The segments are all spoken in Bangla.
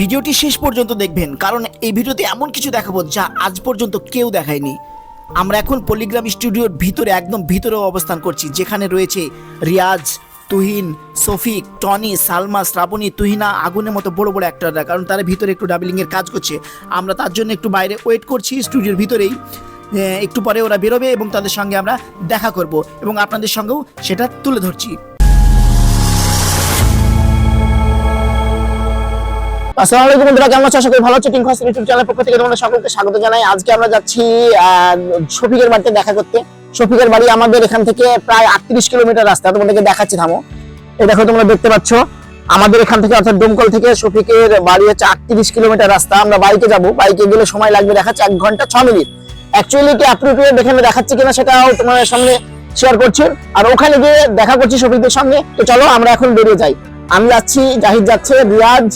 ভিডিওটি শেষ পর্যন্ত দেখবেন, কারণ এই ভিডিওতে এমন কিছু দেখাবো যা আজ পর্যন্ত কেউ দেখায়নি। আমরা এখন পল্লিগ্রাম স্টুডিওর ভিতরে, একদম ভিতরে অবস্থান করছি, যেখানে রয়েছে রিয়াজ, তুহিন সফিক টনি, সালমা, শ্রাবণী, তুহিনা, আগুনের মতো বড় বড় অ্যাক্টররা কারণ তারা ভিতরে একটু ডাবলিংয়ের কাজ করছে। আমরা তার জন্য একটু বাইরে ওয়েট করছি স্টুডিওর ভিতরেই। একটু পরে ওরা বেরোবে এবং তাদের সঙ্গে আমরা দেখা করব এবং আপনাদের সঙ্গেও সেটা তুলে ধরছি। আসসালামু আলাইকুম বন্ধুরা, কেমন আছো? আশা করি ভালো আছো। ইউটিউব চ্যানেল পক্ষ থেকে তোমাদের সকলকে স্বাগত জানাই। আজকে আমরা যাচ্ছি শফিকের বাড়িতে দেখা করতে। শফিকের বাড়ি আমাদের এখান থেকে প্রায় আটত্রিশ কিলোমিটার রাস্তা তোমাদেরকে দেখাচ্ছি, থামো। এই দেখো তোমরা দেখতে পাচ্ছ, আমাদের এখান থেকে অর্থাৎ ডোমকল থেকে শফিকের বাড়ি হচ্ছে আটত্রিশ কিলোমিটার রাস্তা। আমরা বাইকে যাব, বাইকে গেলে সময় লাগবে, দেখাচ্ছে এক ঘণ্টা ছ মিনিট। অ্যাকচুয়ালি কি অ্যাপ্রোপ্রিয়েট এখানে দেখাচ্ছে কিনা সেটাও তোমাদের সামনে শেয়ার করছি। আর ওখানে গিয়ে দেখা করছি শফিকদের সঙ্গে। তো চলো, আমরা এখন বেরিয়ে যাই। আমি যাচ্ছি, জাহিদ যাচ্ছে, রিয়াজ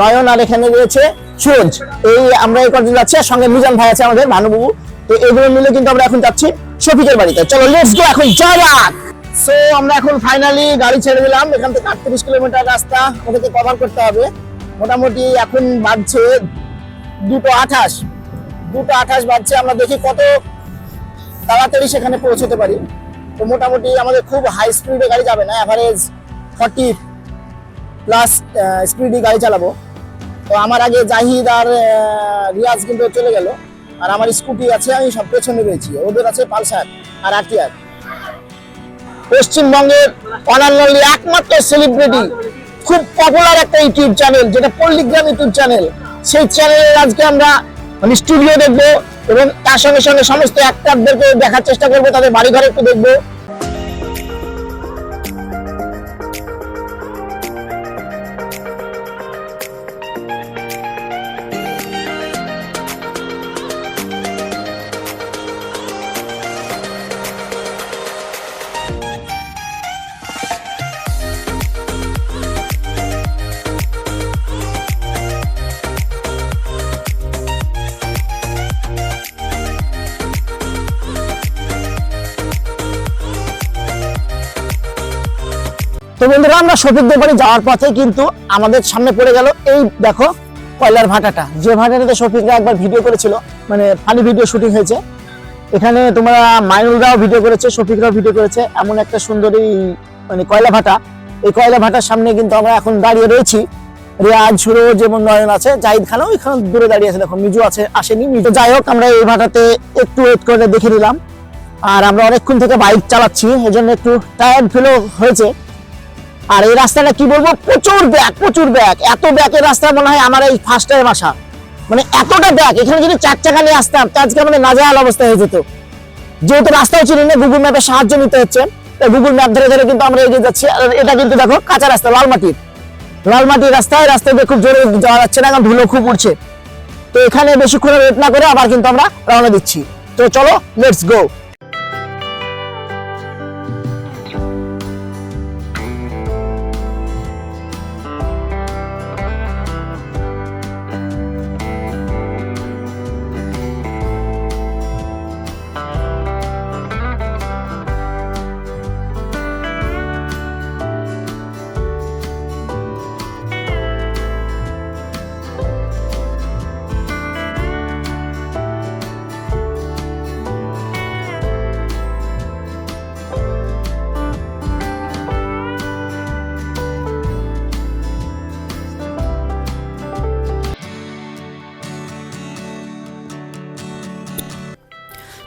নয়ন আর এখানে রয়েছে সুরজ। এই আমরা এই কজন যাচ্ছি আর সঙ্গে মিজান ভাই আছে আমাদের, ভানুবাবু। তো এগুলো মিলে কিন্তু আমরা এখন যাচ্ছি শফিকের বাড়িতে। চলো লেটস গো এখন যাওয়া সো আমরা এখন ফাইনালি গাড়ি ছেড়ে দিলাম। এখান থেকে আটত্রিশ কিলোমিটার রাস্তা আমাদেরকে কভার করতে হবে। মোটামুটি এখন বাজছে দুটো আঠাশ। দুটো আঠাশ বাজছে, আমরা দেখি কত তাড়াতাড়ি সেখানে পৌঁছতে পারি। তো মোটামুটি আমাদের খুব হাই স্পিডে গাড়ি যাবে না অ্যাভারেজ ফর্টি প্লাস স্পিডে গাড়ি চালাবো। তো আমার আগে জাহিদ আর রিয়াজ কিন্তু চলে গেল। আর আমার স্কুটি আছে, আমি সব পেছনে রয়েছি। ওদের আছে পালসার আর আরটিআর। পশ্চিমবঙ্গের অনান্যলি একমাত্র সেলিব্রিটি খুব পপুলার একটা ইউটিউব চ্যানেল যেটা পল্লিগ্রাম ইউটিউব চ্যানেল সেই চ্যানেলের আজকে আমরা মানে স্টুডিও দেখব এবং তার সঙ্গে সঙ্গে সমস্ত অ্যাক্টারদেরকে দেখার চেষ্টা করব, তাদের বাড়ি ঘরে একটু দেখব। তো বন্ধুরা, আমরা শফিকদের বাড়ি যাওয়ার পথে কিন্তু আমাদের সামনে পড়ে গেল এই দেখো কয়লার ভাটাটা। যে ভাটাটাতে শফিকরা একবার ভিডিও করেছিল মানে ফানি ভিডিও শুটিং হয়েছে। এখানে তোমরা মাইনুলরাও ভিডিও করেছে, শফিকরাও ভিডিও করেছে। এমন একটা সুন্দর এই মানে কয়লা ভাটা। এই কয়লা ভাটার সামনে কিন্তু আমরা এখন দাঁড়িয়ে রয়েছি। রিয়াজ সুরজ এবং নয়ন আছে, জাহিদ খানও এখানে দূরে দাঁড়িয়ে আছে। দেখো, মিজু আছে, আসেনি। মিজু, যাই হোক, আমরা এই ভাটাতে একটু ওয়েট করে দেখে নিলাম। আর আমরা অনেকক্ষণ থেকে বাইক চালাচ্ছি এই জন্য একটু টায়ার্ড ফিলও হয়েছে। আর এই রাস্তাটা কি বলব? প্রচুর ব্যাগ প্রচুর ব্যাগ। এত ব্যাগের রাস্তা মনে হয় আমার এই ফার্স্ট টাইম আসা মানে এতটা ব্যাগ, এখানে যদি চার চাকা নিয়ে আসতাম আজকে আমাদের নাজেহাল অবস্থা হয়ে যেত। যেহেতু রাস্তাও চিনি না গুগল ম্যাপের সাহায্য নিতে হচ্ছে। গুগল ম্যাপ ধরে ধরে কিন্তু আমরা এগিয়ে যাচ্ছি। আর এটা কিন্তু দেখো, কাঁচা রাস্তা লাল মাটির লাল মাটির রাস্তায় রাস্তায় খুব জোরে যাওয়া যাচ্ছে না, কারণ ধুলো খুব উঠছে তো এখানে বেশিক্ষণ ওয়েট না করে আবার কিন্তু আমরা রওনা দিচ্ছি। তো চলো লেটস গো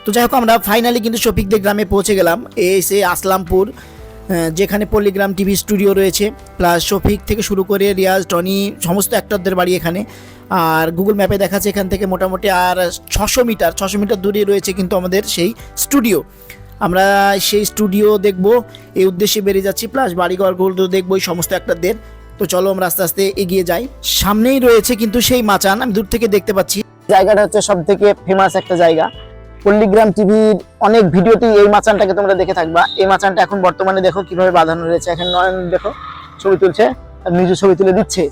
তো যাই হোক, আমরা ফাইনালি কিন্তু শফিকদের গ্রামে পৌঁছে গেলাম। এসে আসলামপুর যেখানে পল্লিগ্রাম টিভি স্টুডিও রয়েছে। প্লাস শফিক থেকে শুরু করে রিয়াজ, টনি, সমস্ত অ্যাক্টরদের বাড়ি এখানে। আর গুগল ম্যাপে দেখাচ্ছে এখান থেকে মোটামুটি আর ছশো মিটার ছশো মিটার দূরে রয়েছে কিন্তু আমাদের সেই স্টুডিও আমরা সেই স্টুডিও দেখব, এই উদ্দেশ্যে বেরিয়ে যাচ্ছি। প্লাস বাড়িঘরগুলো দেখব, এই সমস্ত অ্যাক্টরদের তো চলো আমরা আস্তে আস্তে এগিয়ে যাই। সামনেই রয়েছে কিন্তু সেই মাচান, আমি দূর থেকে দেখতে পাচ্ছি। জায়গাটা হচ্ছে সব থেকে ফেমাস একটা জায়গা। পল্লিগ্রাম টিভির অনেক ভিডিওতেই এই মাচানটাকে তোমরা দেখে থাকবা। এই মাচানটা এখন বর্তমানে দেখো কীভাবে বাঁধানো রয়েছে। এখন নয়ন দেখো, ছবি তুলছে আর নিজে ছবি তুলে দিচ্ছে।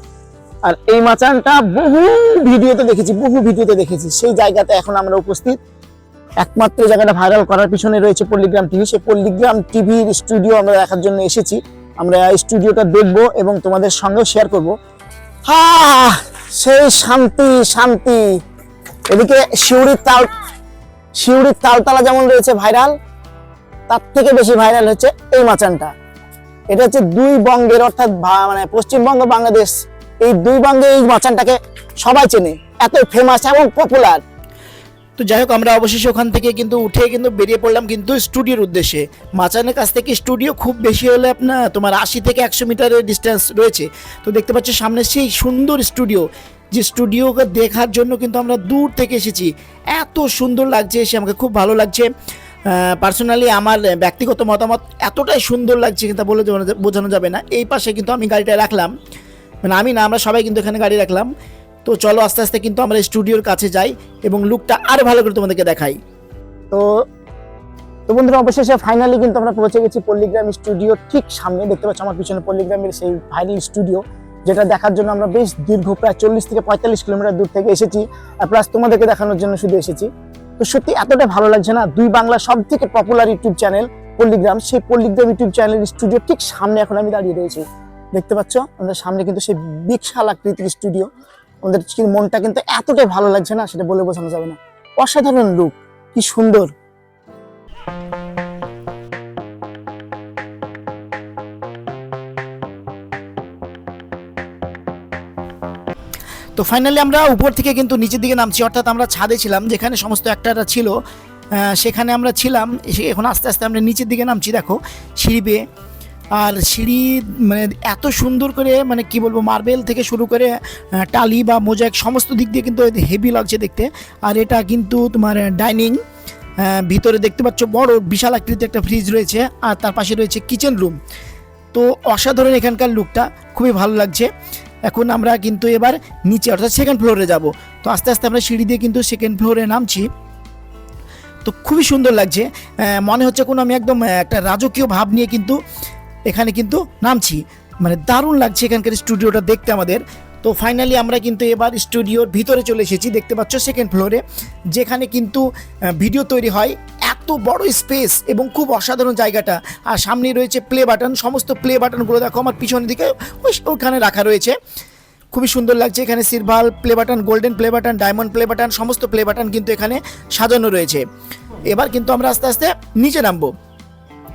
আর এই মাচানটা বহু ভিডিওতে দেখেছি, বহু ভিডিওতে দেখেছি। সেই জায়গাতে এখন আমরা উপস্থিত। একমাত্র জায়গাটা ভাইরাল করার পিছনে রয়েছে পল্লিগ্রাম টিভি। সেই পল্লিগ্রাম টিভির স্টুডিও আমরা দেখার জন্য এসেছি। আমরা স্টুডিওটা দেখব এবং তোমাদের সঙ্গেও শেয়ার করব। হা, সেই শান্তি শান্তি। এদিকে শিউরির তাল শিউরির তালতলা যেমন রয়েছে ভাইরাল, তার থেকে বেশি ভাইরাল হচ্ছে এই মাচানটা। এটা হচ্ছে দুই বঙ্গের, অর্থাৎ মানে পশ্চিমবঙ্গ, বাংলাদেশ, এই দুই বঙ্গে এই মাচানটাকে সবাই চেনে। এত ফেমাস এবং পপুলার তো যাই হোক, আমরা অবশেষে ওখান থেকে কিন্তু উঠে কিন্তু বেরিয়ে পড়লাম কিন্তু স্টুডিওর উদ্দেশ্যে। মাচানের কাছ থেকে স্টুডিও খুব বেশি হলে আপনার তোমার আশি থেকে একশো মিটারের ডিস্টেন্স রয়েছে। তো দেখতে পাচ্ছ সামনে সেই সুন্দর স্টুডিও। যে স্টুডিওকে দেখার জন্য কিন্তু আমরা দূর থেকে এসেছি। এত সুন্দর লাগছে এসে আমাকে খুব ভালো লাগছে। পার্সোনালি আমার ব্যক্তিগত মতামত এতটাই সুন্দর লাগছে কিন্তু বলে বোঝানো- যাবে না। এই পাশে কিন্তু আমি গাড়িটা রাখলাম। মানে আমি না, আমরা সবাই কিন্তু এখানে গাড়ি রাখলাম। তো চলো আস্তে আস্তে কিন্তু আমরা স্টুডিওর কাছে যাই এবং লুকটা আরও ভালো করে তোমাদেরকে দেখাই। তো তো বন্ধুরা, অবশেষে ফাইনালি কিন্তু আমরা পৌঁছে গেছি পল্লীগ্রাম স্টুডিও ঠিক সামনে। দেখতে পাচ্ছ আমার পিছনে পল্লীগ্রামের সেই ভাইরাল স্টুডিও যেটা দেখার জন্য আমরা বেশ দীর্ঘ প্রায় চল্লিশ থেকে পঁয়তাল্লিশ কিলোমিটার দূর থেকে এসেছি প্লাস তোমাদেরকে দেখানোর জন্য শুধু এসেছি। তো সত্যি এতটা ভালো লাগছে না? দুই বাংলা সব থেকে পপুলার ইউটিউব চ্যানেল পল্লীগ্রাম সেই পল্লীগ্রাম ইউটিউব চ্যানেলের স্টুডিও ঠিক সামনে এখন আমি দাঁড়িয়ে রয়েছি। দেখতে পাচ্ছ? আমাদের সামনে কিন্তু সেই বিশাল আকৃতির স্টুডিও আমাদের মনটা কিন্তু এতটাই ভালো লাগছে না? সেটা বলে বোঝানো যাবে না। অসাধারণ লুক কি সুন্দর। তো ফাইনালি আমরা উপর থেকে কিন্তু নিচের দিকে নামছি, অর্থাৎ আমরা ছাদে ছিলাম, যেখানে সমস্ত একটা ছিল সেখানে আমরা ছিলাম এখন আস্তে আস্তে আমরা নিচের দিকে নামছি, দেখো, সিঁড়ি বেয়ে। আর সিঁড়ি মানে এত সুন্দর করে মানে কি বলব মার্বেল থেকে শুরু করে টালি বা মোজাইক সমস্ত দিক দিয়ে কিন্তু হেভি লাগছে দেখতে। আর এটা কিন্তু তোমার ডাইনিং ভিতরে দেখতে পাচ্ছ বড় বিশাল আকৃতির একটা ফ্রিজ রয়েছে, আর তার পাশে রয়েছে কিচেন রুম তো অসাধারণ এখানকার লুকটা খুবই ভালো লাগছে। এখন আমরা কিন্তু এবার নিচে, অর্থাৎ সেকেন্ড ফ্লোরে যাব। তো আস্তে আস্তে আমরা সিঁড়ি দিয়ে কিন্তু সেকেন্ড ফ্লোরে নামছি। তো খুবই সুন্দর লাগছে। মনে হচ্ছে কোনো আমি একদম একটা রাজকীয় ভাব নিয়ে কিন্তু এখানে কিন্তু নামছি। মানে দারুণ লাগছে এখানকার স্টুডিওটা দেখতে আমাদের। তো ফাইনালি আমরা কিন্তু এবার স্টুডিওর ভিতরে চলে এসেছি। দেখতে পাচ্ছ সেকেন্ড ফ্লোরে যেখানে কিন্তু ভিডিও তৈরি হয়। এত বড় স্পেস এবং খুব অসাধারণ জায়গাটা। আর সামনে রয়েছে প্লে বাটন সমস্ত প্লে বাটনগুলো দেখো আমার পিছনের দিকে, ওই- ওখানে রাখা রয়েছে। খুবই সুন্দর লাগছে এখানে silver play button golden play button diamond play button সমস্ত প্লে বাটন কিন্তু এখানে সাজানো রয়েছে। এবার কিন্তু আমরা আস্তে আস্তে নিচে নামবো।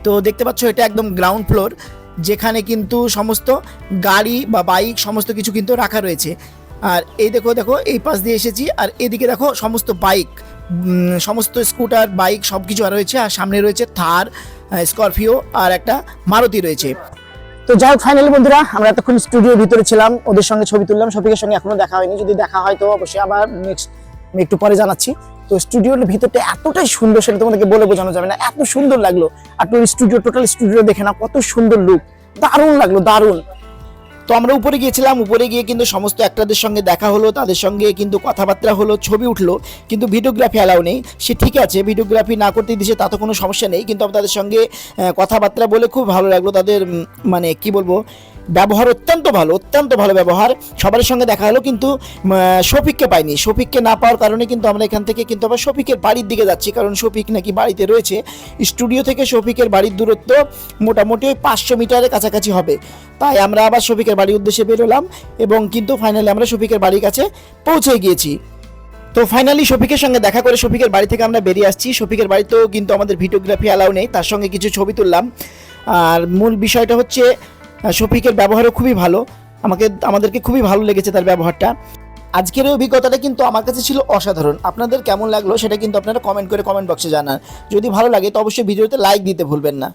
তো দেখতে পাচ্ছ এটা একদম গ্রাউন্ড ফ্লোর যেখানে কিন্তু সমস্ত গাড়ি বা বাইক সমস্ত কিছু কিন্তু রাখা রয়েছে। আর এই দেখো দেখো, এই পাশ দিয়ে এসেছি। আর এদিকে দেখো সমস্ত বাইক সমস্ত স্কুটার, বাইক সব কিছু রয়েছে। আর সামনে রয়েছে থার স্করপিও আর একটা মারুতি রয়েছে। তো যাই হোক ফাইনালি বন্ধুরা, আমরা এতক্ষণ স্টুডিওর ভিতরে ছিলাম। ওদের সঙ্গে ছবি তুললাম শফিকের সঙ্গে এখনও দেখা হয়নি। যদি দেখা হয় তো অবশ্যই আবার নেক্সট একটু পরে জানাচ্ছি। তো স্টুডিওর ভিতরটা এতটাই সুন্দর, সেটা তোমাদেরকে বলে বোঝানো যাবে না। এত সুন্দর লাগল। আর তুমি স্টুডিও টোটাল স্টুডিও দেখে না কত সুন্দর লুক দারুণ লাগল, দারুণ। তো আমরা উপরে গিয়েছিলাম, উপরে গিয়ে কিন্তু সমস্ত অ্যাক্টরদের সঙ্গে দেখা হলো, তাদের সঙ্গে কিন্তু কথাবার্তা হলো, ছবি উঠল, কিন্তু ভিডিওগ্রাফি অ্যালাউ নেই। সে ঠিক আছে ভিডিওগ্রাফি না করতে দিছে, তা তো কোনো সমস্যা নেই, কিন্তু আমি তাদের সঙ্গে কথাবার্তা বলে খুব ভালো লাগল, তাদের মানে কি বলব ব্যবহার অত্যন্ত ভালো অত্যন্ত ভালো ব্যবহার। সবার সঙ্গে দেখা হলো কিন্তু শফিককে পাইনি। শফিককে না পাওয়ার কারণে কিন্তু আমরা এখান থেকে কিন্তু আবার শফিকের বাড়ির দিকে যাচ্ছি, কারণ শফিক নাকি বাড়িতে রয়েছে। স্টুডিও থেকে শফিকের বাড়ির দূরত্ব মোটামুটি ওই পাঁচশো মিটারের কাছাকাছি হবে। তাই আমরা আবার শফিকের বাড়ির উদ্দেশ্যে বেরোলাম এবং কিন্তু ফাইনালি আমরা শফিকের বাড়ির কাছে পৌঁছে গিয়েছি। তো ফাইনালি শফিকের সঙ্গে দেখা করে শফিকের বাড়ি থেকে আমরা বেরিয়ে আসছি। শফিকের বাড়িতেও কিন্তু আমাদের ভিডিওগ্রাফি অ্যালাউ নেই, তার সঙ্গে কিছু ছবি তুললাম। আর মূল বিষয়টা হচ্ছে শফিকের ব্যবহারও খুবই ভালো। আমাকে, আমাদেরকে খুবই ভালো লেগেছে তার ব্যবহারটা। আজকের এই অভিজ্ঞতাটা কিন্তু আমার কাছে ছিল অসাধারণ। আপনাদের কেমন লাগল সেটা কিন্তু আপনারা কমেন্ট করে কমেন্ট বক্সে জানান। যদি ভালো লাগে তো অবশ্যই ভিডিওতে লাইক দিতে ভুলবেন না।